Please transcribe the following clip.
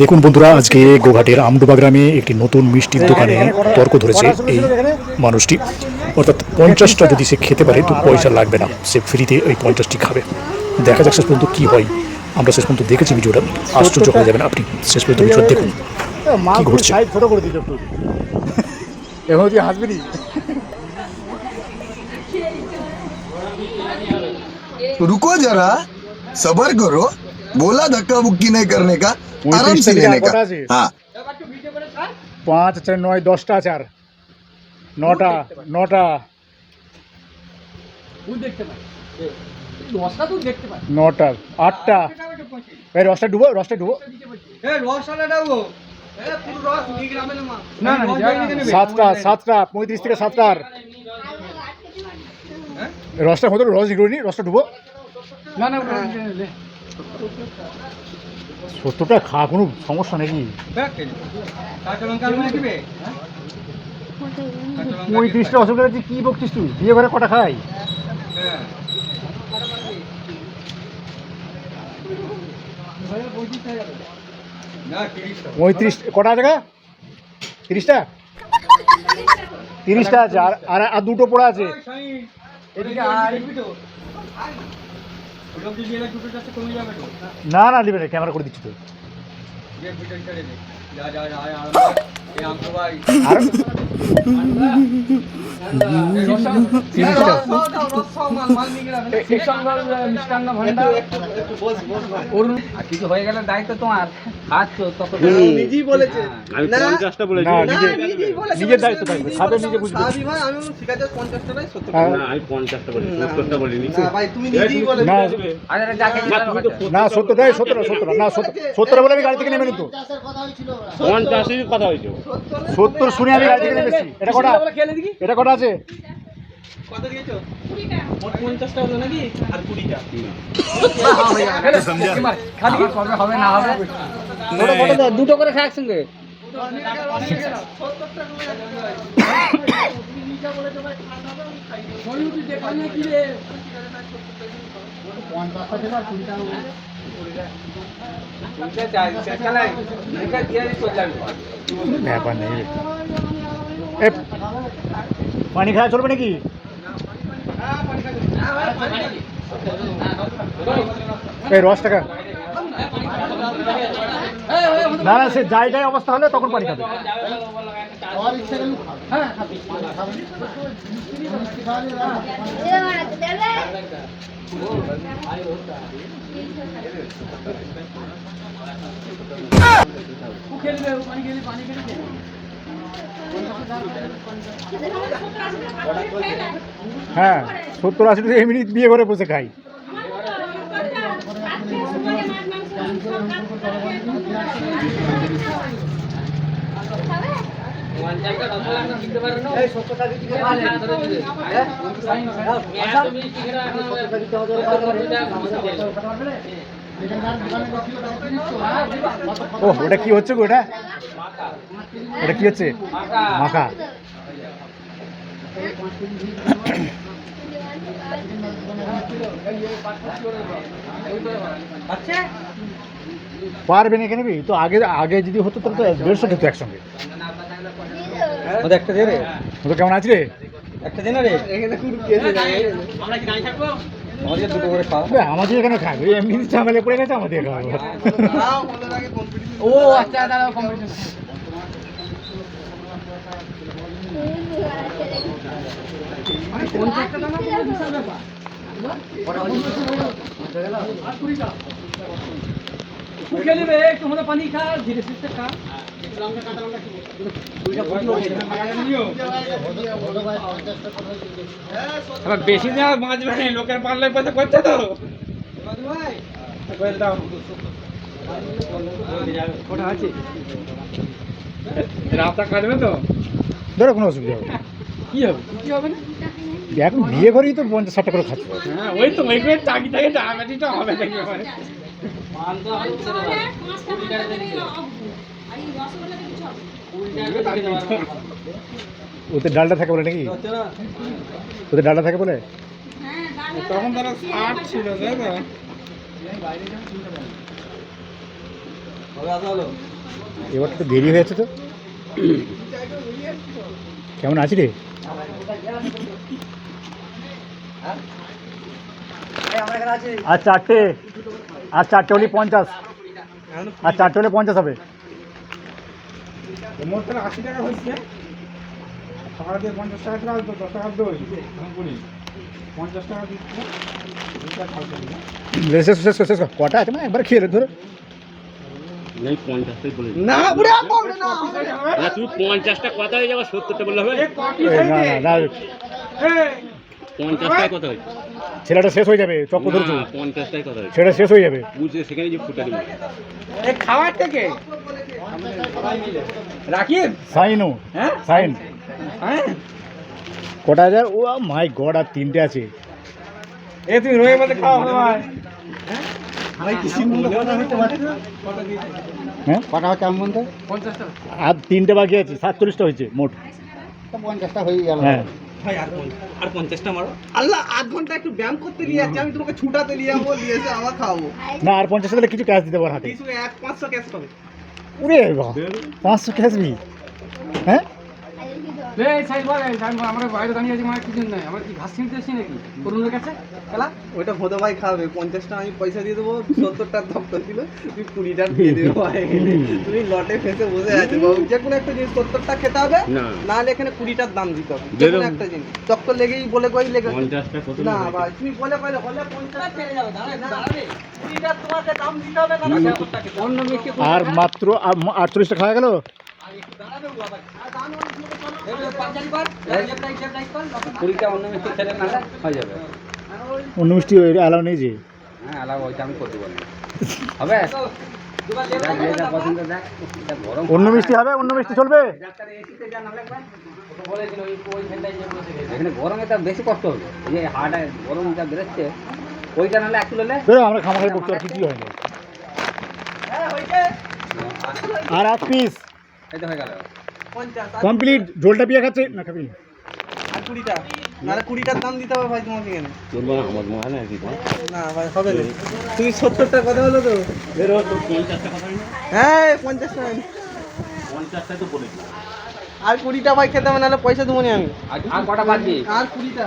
দেখুন বন্ধুরা আজকে গোঘাটের আমডুবা গ্রামে একটি নতুন মিষ্টির দোকানে তর্ক ধরেছে এই মানুষটি। অর্থাৎ পঞ্চাশটা যদি সে খেতে পারে তো পয়সা লাগবে না। সে ফ্রিতে ওই পঞ্চাশটি খাবে। দেখা যাক শেষ পর্যন্ত কী হয়। আমরা শেষ পর্যন্ত দেখেছি ভিডিওটা। আশ্চর্য হয়ে যাবেন আপনি। শেষ পর্যন্ত ভিডিওটা দেখুন কি ঘটছে? রুকো যারা সবার করো। बोला धक्का बुक्की नहीं करने का वही आराम तीस से टका लेने बटा का जी। हाँ পাঁচ চার নয় দশটা আছে আর নটা নটা নটা আটটা এই রসটা ডুবো রসটা ডুবো সাতটা সাতটা পঁয়ত্রিশ থেকে সাতটা আর রসটা হতো রস এগুলো নি রসটা ডুবো সত্তরটা খাওয়া কোনো সমস্যা নাকি? পঁয়ত্রিশটা অসুবিধা আছে কি বকছিস তুই? বিয়ে ঘরে কটা খাই? পঁয়ত্রিশ কটা জায়গা তিরিশটা? তিরিশটা আছে আর আর আর দুটো পড়া আছে। না না দিবে না ক্যামেরা করে দিচ্ছি তো। আর কিছু হয়ে গেলে দায়িত্ব তোমার খাচ্ছ তখন নিজেই বলেছে আমি পঞ্চাশটা বলেছি না, না, নিজে- নিজেই বলেছে, নিজের দায়িত্ব থাকবে খাবে নিজে বুঝবে আমি ঠিক আছে, 50 টাকায় 70 হ্যাঁ। টাকা। না আমি পঞ্চাশটা বলেছি সত্তরটা বলিনি তুমি নিজেই বলেছ। না আরে যাকে না, তুমি তো না সত্তরটাই সত্তর সত্তর শুনে আমি গাড়ি থেকে এটা কটা এটা কটা আছে কত দিয়েছ? মোট 50 টা হলো নাকি? আর 20 টা। খাবি কবে হবে না হবে দুটো করে দুটো একসঙ্গে ব্যাপার নেই রে। এ পানি খাওয়া চলবে নাকি এই রস টাকা না না সে যাই যাই অবস্থা হলে তখন পানি খাবে হ্যাঁ সত্তর আশি এমনি বিয়ে করে বসে খাই। ও ওটা কি হচ্ছে গো ওটা ওটা কি হচ্ছে? মাখা। পারবে না কেন তো আগে আগে যদি হতো তাহলে তো দেড়শো খেতো একসঙ্গে। একটা দে। রে তো কেমন আছে রে? একটা দে না রে। আমাদের এখানে খাবে। এমনি ঝামেলা পড়ে গেছে আমাদের খাবে দাঁড়াও, আমাদের competition ও আচ্ছা দাঁড়াও কম্পিটিশন বেশি দেওয়া বাঁচবে না লোকের পারলে পয়সা করছে তো। রাতটা কাটবে তো? ধরো কোনো অসুবিধা হবে না। কি হবে? কি হবে না? এখন বিয়ে করেই তো পঞ্চাশ ষাট করে খাচ্ছে হ্যাঁ ওই তো ওই করে চাকরি থাকে ডাকাতিটা হবে দেখবে মানে ওতে ডালটা থাকে বলে নাকি? ওতে ডালটা থাকে বলে? তখন তারা ষাট ছিল তাই তো? এবার তো দেরি হয়েছে তো। কেমন আছি রে? আর চারটে আর চারটে হলে পঞ্চাশ। আর চারটে হলে পঞ্চাশ হবে। আশি টাকা হচ্ছে সকাল দিয়ে পঞ্চাশ টাকা ছিল তো দশ টাকা দই কুড়ি পঞ্চাশ টাকা দিচ্ছে। দুইটা খাওয়া শেষ শেষ শেষ কর। কটা আছে মানে একবার খেয়ে নে, না উড়ে বলবে না। না তুমি পঞ্চাশটা কথা হয়ে যাবে সত্তরটা বললে হবে? এই, না না না কথা হয়েছে। ছেলেটা শেষ হয়ে যাবে চক্র ধরছো। না, কথা হয়েছে। সেটা শেষ হয়ে যাবে। বুঝে সেখানে যে ফুটা দিবে খাবার থেকে? রাকিব? সাইনও হ্যাঁ? সাইন। হ্যাঁ? কটা হাজার? ও মাই গড আর তিনটে আছে। এ তুমি রয়ে মধ্যে খাওয়া হবে ভাই হ্যাঁ? কটা হচ্ছে আমি বলতে আর তিনটে বাকি আছে সাতচল্লিশটা হয়েছে মোট। পঞ্চাশটা হয়ে গেল। হ্যাঁ। ভাই আর আর পঞ্চাশটা মারো। আল্লাহ আধ ঘণ্টা একটু ব্যায়াম করতে নিয়ে যাচ্ছি আমি তোমাকে ছুটাতে নিয়ে যাব নিয়ে এসে আবার খাওয়াবো। না আর পঞ্চাশ দিলে কিছু ক্যাশ দিতে পার হাতে। কিছু এক পাঁচশো ক্যাশ পাবে। বাবা পাঁচশো ক্যাশ বি হ্যাঁ? এই সাইড বল এই সাইড আমরা বাইরে দাঁড়িয়ে আছি মানে কিছু নাই। আমরা কি ঘাস কিনতে এসেছি নাকি? অরুণের কাছে? খেলা? ওইটা ভোদা ভাই খাবে পঞ্চাশটা আমি পয়সা দিয়ে দেবো সত্তরটা দপ্তর ছিল তুই কুড়িটা দিয়ে দেবে ভাই। তুমি লটে ফেসে বসে আছে বাবু যে কোনো একটা জিনিস সত্তরটা খেতে হবে নাহলে এখানে কুড়িটার দাম দিতে হবে। যে কোনো একটা জিনিস। লেগেই বলে কই লেগে না ভাই তুমি বলে কইলে বলে পঞ্চাশ ফেলে যাবে দাঁড়াবে দাঁড়াবে কুড়িটা তোমাকে দাম দিতে হবে না সত্তরটা খেতে অন্য মিষ্টি আর মাত্র আটচল্লিশটা খাওয়া গেল? কুড়িটা অন্য মিষ্টি না হয়ে যাবে। অন্য মিষ্টি অ্যালাউ নেই যে। হ্যাঁ আলাদা ওইটা আমি করতে হবে? অন্য মিষ্টি হবে অন্য মিষ্টি চলবে এখানে গরমে তো বেশি কষ্ট হবে। এই যে হাটা গরম যা বেরোচ্ছে ওইটা নাহলে আমরা খামাখাই করতে আর হয় না আর এক পিস এই তো হয়ে গেল। আর কমপ্লিট ঝোলটা পিয়া খাচ্ছে না খাবি আর কুড়িটা। নাহলে কুড়িটার দাম দিতে হবে ভাই তোমাকে এখানে চলবো না আমার মনে না কি না ভাই হবে না। তুমি সত্তরটা কথা হলো তো। বেরো তো পঞ্চাশটা কথা হ্যাঁ পঞ্চাশ টাকা তো বলেছি আর কুড়িটা ভাই খেতে হবে নাহলে পয়সা দেবো নি আমি। আর কটা বাদ আর কুড়িটা।